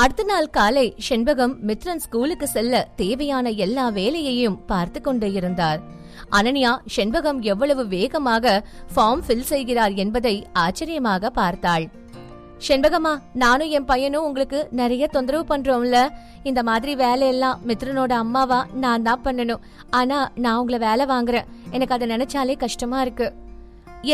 அடுத்த நாள் காலை செண்பகம் மித்ரன் ஸ்கூலுக்கு செல்ல தேவையான எல்லா வேலையையும் பார்த்து கொண்டு இருந்தார். அனன்யா செண்பகம் எவ்வளவு வேகமாக ஃபார்ம் ஃபில் செய்கிறார் என்பதை ஆச்சரியமாக பார்த்தாள். செண்பகமா நானும் என் பையனும் உங்களுக்கு நிறைய தொந்தரவு பண்றோம்ல. இந்த மாதிரி வேலையெல்லாம் மித்ரனோட அம்மாவா நான் தான் பண்ணணும். ஆனா நான் உங்களை வேலை வாங்குறேன். எனக்கு அதை நினைச்சாலே கஷ்டமா இருக்கு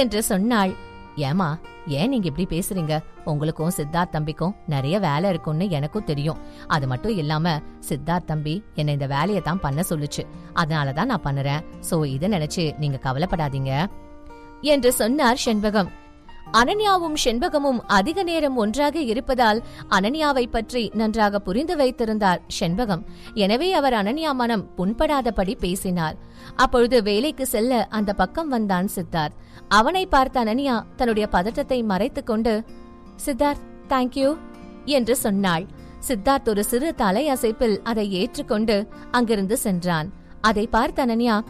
என்று சொன்னாள். ஏமா ஏன் நீங்க இப்படி பேசுறீங்க? உங்களுக்கும் சித்தார்த் தம்பிக்கும் நிறைய வேலை இருக்கும்னு எனக்கும் தெரியும். அது மட்டும் இல்லாம சித்தார்த் தம்பி என்னை இந்த வேலையை தான் பண்ண சொல்லுச்சு. அதனால தான் நான் பண்ணுறேன். சோ இதை நினைச்சு நீங்க கவலைப்படாதீங்க. என்று சொன்னார் செண்பகம். அனன்யாவும் செண்பகமும் அதிக நேரம் ஒன்றாக இருப்பதால் அனன்யாவை பற்றி நன்றாக புரிந்து வைத்திருந்தார் செண்பகம். எனவே அவர் அனன்யா மனம் புண்படாதபடி பேசினார். அப்பொழுது வேலைக்கு செல்ல அந்த பக்கம் வந்தான் சித்தார்த். அவனை பார்த்த அனன்யா தன்னுடைய பதட்டத்தை மறைத்துக் கொண்டு சித்தார்த் தேங்க்யூ என்று சொன்னாள். சித்தார்த் ஒரு சிறு தலையசைப்பில் அதை ஏற்றுக்கொண்டு அங்கிருந்து சென்றான். அதை பார்த்த அனன்யா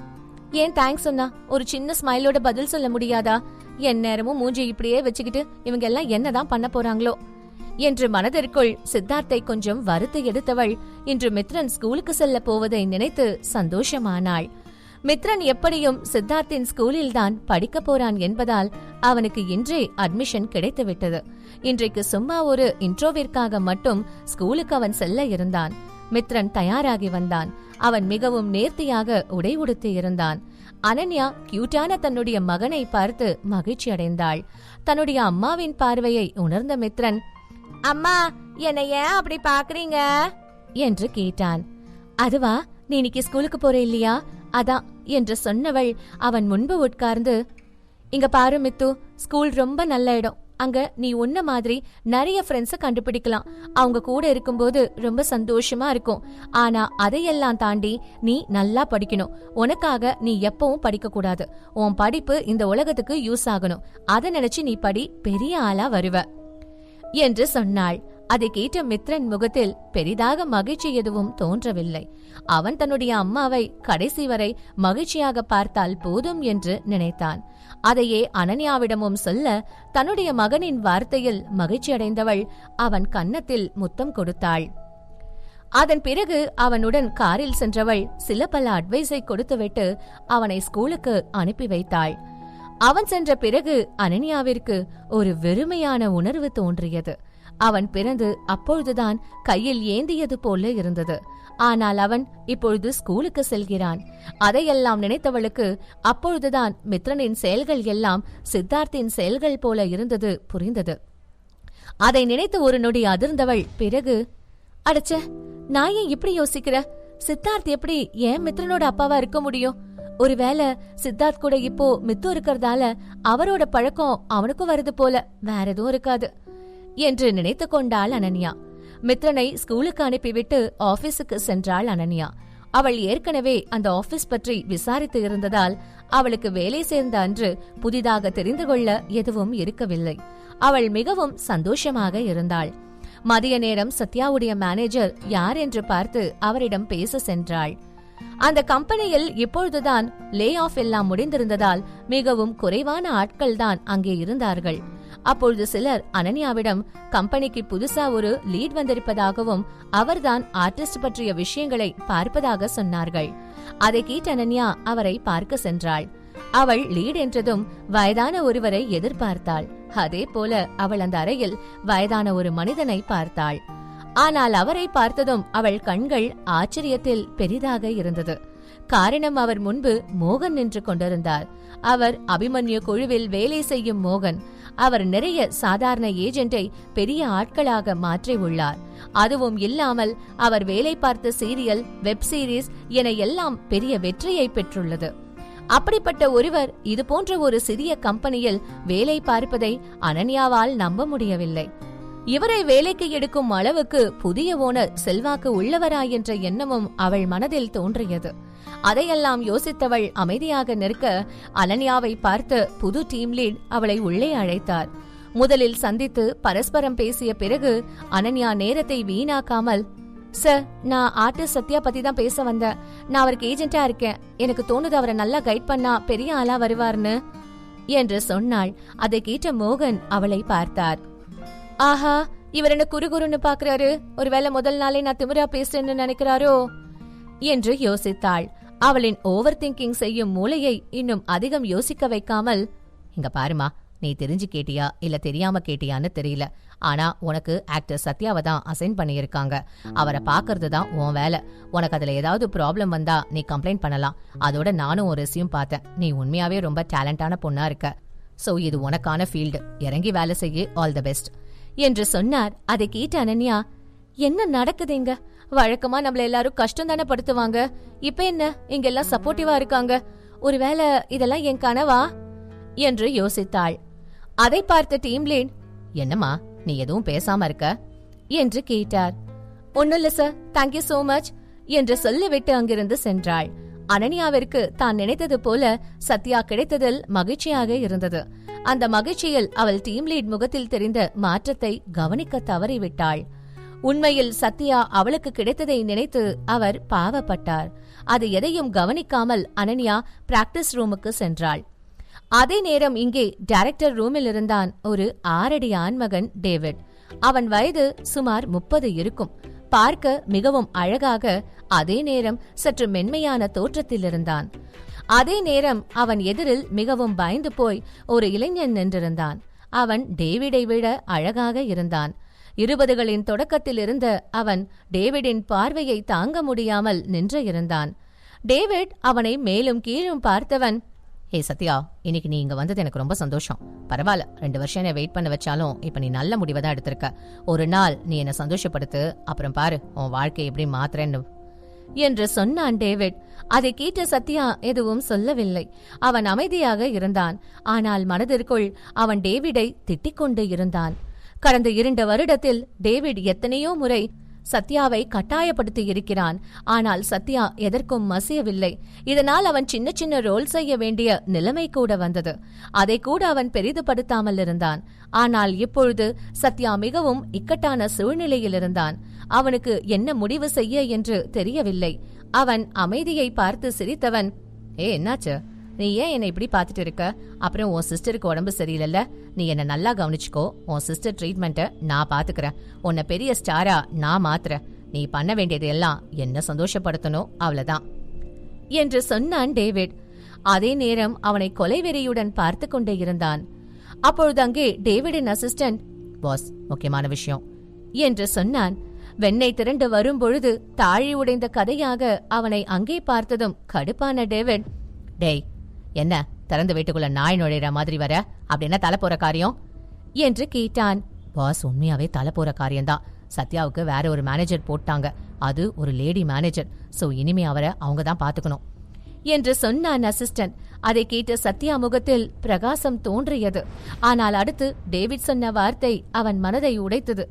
ஏன் தேங்க்ஸ் சொன்னா? ஒரு சின்ன ஸ்மைலோட பதில் சொல்ல முடியாதா? என் நேரமும் மூஞ்சி இப்படியே வச்சுக்கிட்டு இவங்க எல்லாம் என்னதான் பண்ண போறாங்களோ? என்று மனதிற்குள் சித்தார்த்தை கொஞ்சம் வறுத்து எடுத்தவள் இன்று மித்ரன் ஸ்கூலுக்கு செல்ல போவதை நினைத்து சந்தோஷமானாள். மித்ரன் எப்படியும் சித்தார்த்தின் ஸ்கூலில்தான் படிக்க போறான் என்பதால் அவனுக்கு இன்றே அட்மிஷன் கிடைத்துவிட்டது. இன்றைக்கு சும்மா ஒரு இன்ட்ரோவிற்காக மட்டும் ஸ்கூலுக்கு அவன் செல்ல இருந்தான். மித்ரன் தயாராகி வந்தான். அவன் மிகவும் நேர்த்தியாக உடை உடுத்தி இருந்தான். அனன்யா கியூட்டான தன்னுடைய மகனை பார்த்து மகிழ்ச்சி அடைந்தாள். தன்னுடைய அம்மாவின் பார்வையை உணர்ந்த மித்ரன் அம்மா என்னை ஏன் அப்படி பாக்குறீங்க என்று கேட்டான். அதுவா நீ இன்னைக்கு ஸ்கூலுக்கு போற இல்லையா? அதான் என்று சொன்னவள் அவன் முன்பு உட்கார்ந்து இங்க பாரு மித்து ஸ்கூல் ரொம்ப நல்ல இடம். அங்க நீ உன்ன மாதிரி நிறைய ஃப்ரெண்ட்ஸ கண்டுபிடிக்கலாம். அவங்க கூட இருக்கும்போது ரொம்ப சந்தோஷமா இருக்கும். ஆனா அதையெல்லாம் தாண்டி நீ நல்லா படிக்கணும். உனக்காக நீ எப்பவும் படிக்க கூடாது உன் படிப்பு இந்த உலகத்துக்கு யூஸ் ஆகணும். அதை நினைச்சு நீ படி பெரிய ஆளா வருவ. என்று சொன்னாள். அதை கேட்ட மித்ரன் முகத்தில் பெரிதாக மகிழ்ச்சி எதுவும் தோன்றவில்லை. அவன் தன்னுடைய அம்மாவை கடைசி வரை மகிழ்ச்சியாக பார்த்தால் போதும் என்று நினைத்தான். அதையே அனன்யாவிடமும் சொல்ல தன்னுடைய மகனின் வார்த்தையில் மகிழ்ச்சியடைந்தவள் அவன் கன்னத்தில் முத்தம் கொடுத்தாள். அதன் பிறகு அவனுடன் காரில் சென்றவள் சில பல அட்வைஸை கொடுத்துவிட்டு அவனை ஸ்கூலுக்கு அனுப்பி வைத்தாள். அவன் சென்ற பிறகு அனன்யாவிற்கு ஒரு வெறுமையான உணர்வு தோன்றியது. அவன் பிறந்து அப்பொழுதுதான் கையில் ஏந்தியது போல இருந்தது. ஆனால் அவன் இப்பொழுது ஸ்கூலுக்கு செல்கிறான். அதையெல்லாம் நினைத்தவளுக்கு அப்பொழுதுதான் மித்ரனின் செயல்கள் எல்லாம் சித்தார்த்தின் செயல்கள் போல இருந்தது புரிந்தது. அதை நினைத்து ஒரு நொடி அதிர்ந்தவள் பிறகு அடச்ச நான் ஏன் இப்படி யோசிக்கிற? சித்தார்த் எப்படி ஏன் மித்ரனோட அப்பாவா இருக்க முடியும்? ஒருவேளை சித்தார்த் கூட இப்போ மித்து இருக்கிறதால அவரோட பழக்கம் அவனுக்கும் வருது போல வேற எதுவும் இருக்காது. என்று நினைத்து கொண்டாள் அனன்யா. மித்ரனை ஸ்கூலுக்கு அனுப்பிவிட்டு ஆபீஸுக்கு சென்றாள் அனன்யா. அவள் ஏற்கனவே அந்த ஆபீஸ் பற்றி விசாரித்து இருந்ததால் அவளுக்கு வேலை சேர்ந்த அன்று புதிதாக தெரிந்து கொள்ள எதுவும் இருக்கவில்லை. அவள் மிகவும் சந்தோஷமாக இருந்தாள். மதிய நேரம் சத்யாவுடைய மேனேஜர் யார் என்று பார்த்து அவரிடம் பேச சென்றாள். அந்த கம்பெனியில் இப்பொழுதுதான் லே ஆஃப் எல்லாம் முடிந்திருந்ததால் மிகவும் குறைவான ஆட்கள் தான் அங்கே இருந்தார்கள். அப்பொழுது சிலர் அனன்யாவிடம் கம்பெனிக்கு புதுசா ஒரு லீட் வந்திருப்பதாகவும் அவர்தான் ஆர்டிஸ்ட் பற்றிய விஷயங்களை பார்ப்பதாக சொன்னார்கள். அதை கேட்ட அனன்யா அவரை பார்க்க சென்றாள். அவள் லீட் என்றதும் வயதான ஒருவரை எதிர்பார்த்தாள். அதே போல அவள் அந்த அறையில் வயதான ஒரு மனிதனை பார்த்தாள். ஆனால் அவரை பார்த்ததும் அவள் கண்கள் ஆச்சரியத்தில் பெரிதாக இருந்தது. காரணம் அவர் முன்பு மோகன் நின்று கொண்டிருந்தார். அவர் அபிமன்யு குழுவில் வேலை செய்யும் மோகன். அவர் நிறைய சாதாரண ஏஜென்ட்டை பெரிய ஆட்களாக மாற்றி உள்ளார். அதுவும் இல்லாமல் அவர் வேலை பார்த்த சீரியல் வெப் சீரிஸ் என எல்லாம் பெரிய வெற்றியை பெற்றுள்ளது. அப்படிப்பட்ட ஒருவர் இது போன்ற ஒரு சிறிய கம்பெனியில் வேலை பார்ப்பதை அனன்யாவால் நம்ப முடியவில்லை. இவரை வேலைக்கு எடுக்கும் அளவுக்கு புதிய ஓனர் செல்வாக்கு உள்ளவரா என்ற எண்ணமும் அவள் மனதில் தோன்றியது. அதையெல்லாம் யோசித்தவள் அமைதியாக நிற்க அனன்யாவை பார்த்து புது டீம் லீட் அவளை உள்ளே அழைத்தார். முதலில் சந்தித்து பரஸ்பரம் பேசிய பிறகு அனன்யா நேரத்தை வீணாக்காமல் சார் நான் ஆர்டிஸ்ட் சத்யா பத்தி தான் பேச வந்தேன். நான் அவருக்கு ஏஜென்ட்டா இருக்கேன். எனக்கு தோணுது அவரை நல்லா கைட் பண்ணா பெரிய ஆளா வருவார்னு என்று சொன்னாள். அதை கேட்ட மோகன் அவளை பார்த்தார். ஆஹா இவர் என்ன குறுகுறுன்னு பாக்குறாரு ஒருவேளை முதல் நாளே நான் திமிரா பேசுறேன்னு நினைக்கிறாரோ? என்று யோசித்தாள். அவளின் ஓவர் திங்கிங் செய்யும் மூளையை இன்னும் அதிகம் யோசிக்க வைக்காமல் இங்க பாருமா நீ தெரிஞ்சு கேட்டியா இல்ல தெரியாம கேட்டியான்னு தெரியல. ஆனா உனக்கு ஆக்டர் சத்யாவை தான் அசைன் பண்ணியிருக்காங்க. அவரை பாக்குறது தான் உன் வேலை. உனக்கு அதுல ஏதாவது ப்ராப்ளம் வந்தா நீ கம்ப்ளைண்ட் பண்ணலாம். அதோட நானும் ஒரு ரெசியூம் பார்த்தேன். நீ உண்மையாவே ரொம்ப டேலண்டான பொண்ணா இருக்க. சோ இது உனக்கான ஃபீல்டு இறங்கி வேலை செய்ய. ஆல் தி பெஸ்ட் என்று சொன்னார். அதை கேட்ட அனன்யா என்ன நடக்குதுங்க வழக்கமா நம்மள எல்லாரும் கஷ்டம் தானே படுத்துவாங்க. இப்ப என்ன? இங்க எல்லாம் சப்போர்ட்டிவா இருக்காங்க. ஒருவேளை இதெல்லாம் என் கனவா? என்று யோசித்தாள். அதை பார்த்த டீம் லீட் என்னம்மா நீ எதுவும் பேசாம இருக்க? என்று கேட்டார். ஒன்னும் இல்ல சார் தேங்க்யூ சோ மச் என்று சொல்லிவிட்டு அங்கிருந்து சென்றாள். அனன்யாவிற்கு தான் நினைத்தது போல சத்யா கிடைத்ததில் மகிழ்ச்சியாக இருந்தது. அந்த மகிழ்ச்சியில் அவள் டீம் லீட் முகத்தில் தெரிந்த மாற்றத்தை கவனிக்க தவறிவிட்டாள். உண்மையில் சத்யா அவளுக்கு கிடைத்ததை நினைத்து அவர் பாவப்பட்டார். அது எதையும் கவனிக்காமல் அனன்யா பிராக்டிஸ் ரூமுக்கு சென்றாள். அதே நேரம் இங்கே டைரக்டர் ரூமில் இருந்தான் ஒரு ஆறடி ஆண்மகன் டேவிட். அவன் வயது சுமார் முப்பது இருக்கும். பார்க்க மிகவும் அழகாக அதே நேரம் சற்று மென்மையான தோற்றத்தில் இருந்தான் அதே நேரம் அவன் எதிரில் மிகவும் பயந்து போய் ஒரு இளைஞன் நின்றிருந்தான். அவன் டேவிடை விட அழகாக இருந்தான். இருபதுகளின் தொடக்கத்தில் இருந்த அவன் டேவிடின் பார்வையை தாங்க முடியாமல் நின்று இருந்தான். டேவிட் அவனை மேலும் கீழும் பார்த்தவன் ஹே சத்யா இன்னைக்கு நீ இங்க வந்தது எனக்கு ரொம்ப சந்தோஷம். பரவாயில்ல ரெண்டு வருஷம் என்ன வெயிட் பண்ண வச்சாலும் இப்ப நீ நல்ல முடிவை தான் எடுத்திருக்க. ஒரு நாள் நீ என்னை சந்தோஷப்படுத்து அப்புறம் பாரு உன் வாழ்க்கையை எப்படி மாத்துறேன்னு. என்று சொன்னான் டேவிட் அதை கேட்ட சத்யா எதுவும் சொல்லவில்லை. அவன் அமைதியாக இருந்தான். ஆனால் மனதிற்குள் அவன் டேவிடை திட்டிக் கொண்டு இருந்தான். கடந்த இரண்டு வருடத்தில் டேவிட் எத்தனையோ முறை சத்யாவை கட்டாயப்படுத்தி இருக்கிறான். ஆனால் சத்யா எதற்கும் மசியவில்லை. இதனால் அவன் சின்ன சின்ன ரோல் செய்ய வேண்டிய நிலைமை கூட வந்தது. அதை கூட அவன் பெரிதுபடுத்தாமல் இருந்தான். ஆனால் இப்பொழுது சத்யா மிகவும் இக்கட்டான சூழ்நிலையில் இருந்தான். அவனுக்கு என்ன முடிவு செய்ய என்று தெரியவில்லை. அவன் அமைதியை பார்த்து சிரித்தவன் ஏ என்னாச்சு? நீ ஏன் என்னை இப்படி பார்த்துட்டு இருக்க? அப்புறம் உன் சிஸ்டருக்கு உடம்பு சரியில்லைல்ல. நீ என்ன நல்லா கவனிச்சுக்கோ. உன் சிஸ்டர் ட்ரீட்மெண்ட்டை நான் பார்த்துக்கிறேன். உன்னை பெரிய ஸ்டாரா நான் மாத்துறேன். நீ பண்ண வேண்டியது எல்லாம் என்ன சந்தோஷப்படுத்தணும். அவ்வளவுதான். என்று சொன்னான் டேவிட். அதே நேரம் அவனை கொலைவெறியுடன் பார்த்து கொண்டே இருந்தான். அப்பொழுது அங்கே டேவிடின் அசிஸ்டன்ட் பாஸ் முக்கியமான விஷயம் என்று சொன்னான். வெண்ணை திரண்டு வரும்பொழுது தாழி உடைந்த கதையாக அவனை அங்கே பார்த்ததும் கடுப்பான டேவிட் டேய் என்ன திறந்து வீட்டுக்குள்ள நாய் நுழையிற மாதிரி வர? அப்படின்னா தலை போற காரியம்? என்று கேட்டான். பாஸ் உண்மையாவே தலை போற காரியம்தான். சத்யாவுக்கு வேற ஒரு மேனேஜர் போட்டாங்க. அது ஒரு லேடி மேனேஜர் சோ இனிமே அவரை அவங்க தான் பாத்துக்கணும் என்று சொன்னான் அசிஸ்டன்ட் அதை கேட்டு சத்யா முகத்தில் பிரகாசம் தோன்றியது. ஆனால் அடுத்து டேவிட் சொன்ன வார்த்தை அவன் மனதை உடைத்தது.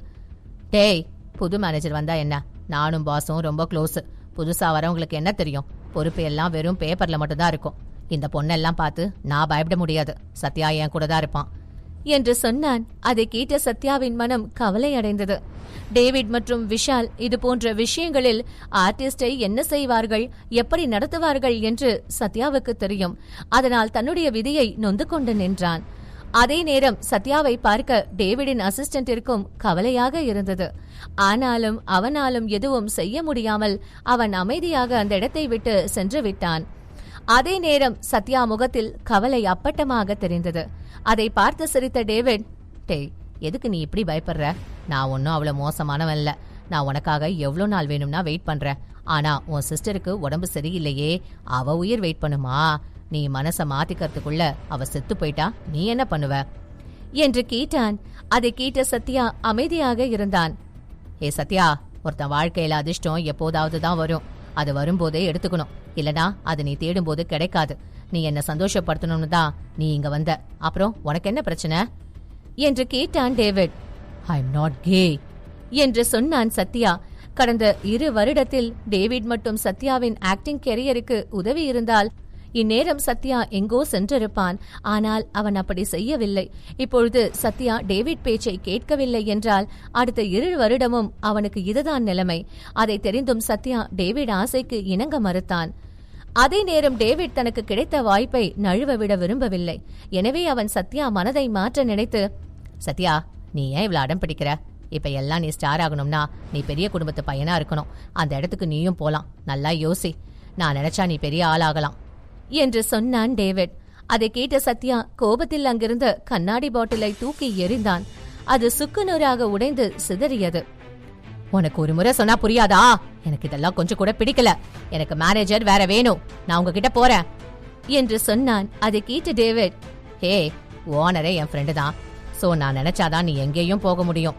டேய் புது மேனேஜர் வந்தா என்ன? நானும் பாஸும் ரொம்ப க்ளோஸ் புதுசா வரவங்களுக்கு என்ன தெரியும்? பொறுப்பு எல்லாம் வெறும் பேப்பர்ல மட்டும்தான் இருக்கும். இந்த பொண்ணெல்லாம் பார்த்து நான் பயப்பட முடியாது. சத்யா என் கூட தான் இருப்பான். என்று சொன்னான். அதை கேட்ட சத்யாவின் மனம் கவலை அடைந்தது. டேவிட் மற்றும் விஷால் இது போன்ற விஷயங்களில் ஆர்டிஸ்டை என்ன செய்வார்கள் எப்படி நடத்துவார்கள் என்று சத்யாவுக்கு தெரியும். அதனால் தன்னுடைய விதியை நொந்து கொண்டு நின்றான். அதே நேரம் சத்யாவை பார்க்க டேவிடின் அசிஸ்டன்டிற்கும் கவலையாக இருந்தது. ஆனாலும் அவனாலும் எதுவும் செய்ய முடியாமல் அவன் அமைதியாக அந்த இடத்தை விட்டு சென்று விட்டான். அதே நேரம் சத்யா முகத்தில் கவலை அப்பட்டமாக தெரிந்தது. அதை பார்த்து சிரித்த டேவிட் டேய் எதுக்கு நீ இப்படி பயப்படுற? நான் ஒன்னும் அவ்வளவு மோசமானவன் இல்ல. நான் உனக்காக எவ்வளவு நாள் வேணும்னா வெயிட் பண்றேன். ஆனா உன் சிஸ்டருக்கு உடம்பு சரியில்லையே. அவ உயிர் வெயிட் பண்ணுமா? நீ மனசை மாத்திக்கிறதுக்குள்ள அவ செத்து போயிட்டா? நீ என்ன பண்ணுவ? என்று கேட்டான். அதை கேட்ட சத்யா அமைதியாக இருந்தான். ஏ சத்யா ஒருத்தன் வாழ்க்கையில அதிர்ஷ்டம் எப்போதாவது தான் வரும். அது வரும்போதே எடுத்துக்கணும். இல்லனா அது நீ தேடும்போது கிடைக்காது. நீ என்ன சந்தோஷப்படுத்தணும்னு தான் நீ இங்க வந்த. அப்புறம் உனக்கு என்ன பிரச்சனை? என்று கேட்டான் David. I am not okay என்று சொன்னான் சத்யா. கடந்த இரு வருடத்தில் டேவிட் மற்றும் சத்யாவின் ஆக்டிங் கெரியருக்கு உதவி இருந்தால் இந்நேரம் சத்யா எங்கோ சென்றிருப்பான். ஆனால் அவன் அப்படி செய்யவில்லை. இப்பொழுது சத்யா டேவிட் பேச்சை கேட்கவில்லை என்றால் அடுத்த இரு வருடமும் அவனுக்கு இதுதான் நிலைமை. அதை தெரிந்தும் சத்யா டேவிட் ஆசைக்கு இணங்க மறுத்தான். அதே நேரம் டேவிட் தனக்கு கிடைத்த வாய்ப்பை நழுவ விட விரும்பவில்லை. எனவே அவன் சத்யா மனதை மாற்ற நினைத்து சத்யா நீ ஏன் இவ்வளவு அடம் பிடிக்கிற? இப்ப எல்லாம் நீ ஸ்டார் ஆகணும்னா நீ பெரிய குடும்பத்து பையனா இருக்கணும். அந்த இடத்துக்கு நீயும் போலாம். நல்லா யோசி. நான் நினைச்சா நீ பெரிய ஆளாகலாம். என்று சொன்னான் டேவிட். அதை கேட்ட சத்யா கோபத்தில் அங்கிருந்த கண்ணாடி பாட்டிலை தூக்கி எறிந்தான். அது சுக்குநூறாக உடைந்து சிதறியது. உனக்கு ஒரு முறை சொன்னா புரியாதா? எனக்கு இதெல்லாம் கொஞ்சம் கூட பிடிக்கல. எனக்கு மேனேஜர் வேற வேணும். நான் உங்ககிட்ட போறேன். என்று சொன்னான். அதை கேட்டு டேவிட் ஹே ஓனரே என் ஃப்ரெண்டு தான். சோ நான் நினைச்சாதான் நீ எங்கேயும் போக முடியும்.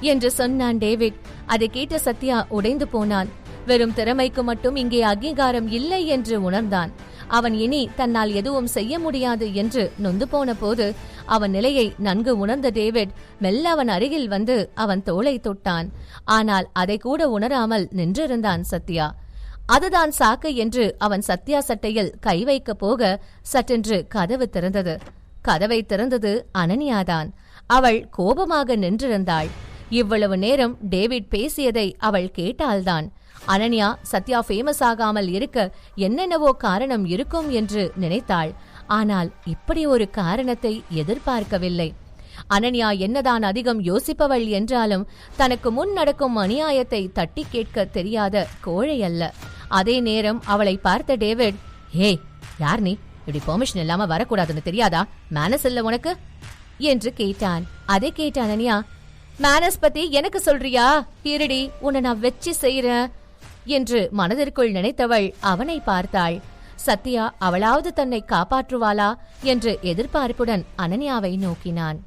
என்று சொன்னான் டேவிட். அதை கேட்ட சத்யா உடைந்து போனான். வெறும் திறமைக்கு மட்டும் இங்கே அங்கீகாரம் இல்லை என்று உணர்ந்தான். அவன் இனி தன்னால் எதுவும் செய்ய முடியாது என்று நொந்து போன போது அவன் நிலையை நன்கு உணர்ந்த டேவிட் மெல்ல அவன் அருகில் வந்து அவன் தோளை தொட்டான். ஆனால் அதை கூட உணராமல் நின்றிருந்தான் சத்யா. அதுதான் சாக்கு என்று அவன் சத்யா சட்டையில் கை வைக்கப் போக சட்டென்று கதவு திறந்தது. கதவை திறந்தது அனன்யாதான். அவள் கோபமாக நின்றிருந்தாள். இவ்வளவு நேரம் டேவிட் பேசியதை அவள் கேட்டால்தான் அனன்யா சத்யா ஃபேமஸ் ஆகாமல் இருக்க என்னென்னவோ காரணம் இருக்கும் என்று நினைத்தாள். ஆனால் இப்படி ஒரு காரணத்தை எதிர்பார்க்கவில்லை. அனன்யா என்னதான் அதிகம் யோசிப்பவள் என்றாலும் தனக்கு முன் நடக்கும் அநியாயத்தை தட்டி கேட்க தெரியாத கோழை அல்ல. அதே நேரம் அவளை பார்த்த டேவிட் ஏய் யார் நீ? இப்படி பெர்மிஷன் இல்லாம வரக்கூடாதுன்னு தெரியாதா? மேனஸ் இல்ல உனக்கு? என்று கேட்டான். அதை கேட்ட அனன்யா மேனஸ் பத்தி எனக்கு சொல்றியா? இருடி உன்னை நான் வச்சு செய்யறேன் என்று மனதிற்குள் நினைத்தவள் அவனை பார்த்தாள். சத்யா அவளாவது தன்னை காப்பாற்றுவாளா? என்று எதிர்பார்ப்புடன் அனன்யாவை நோக்கினான்.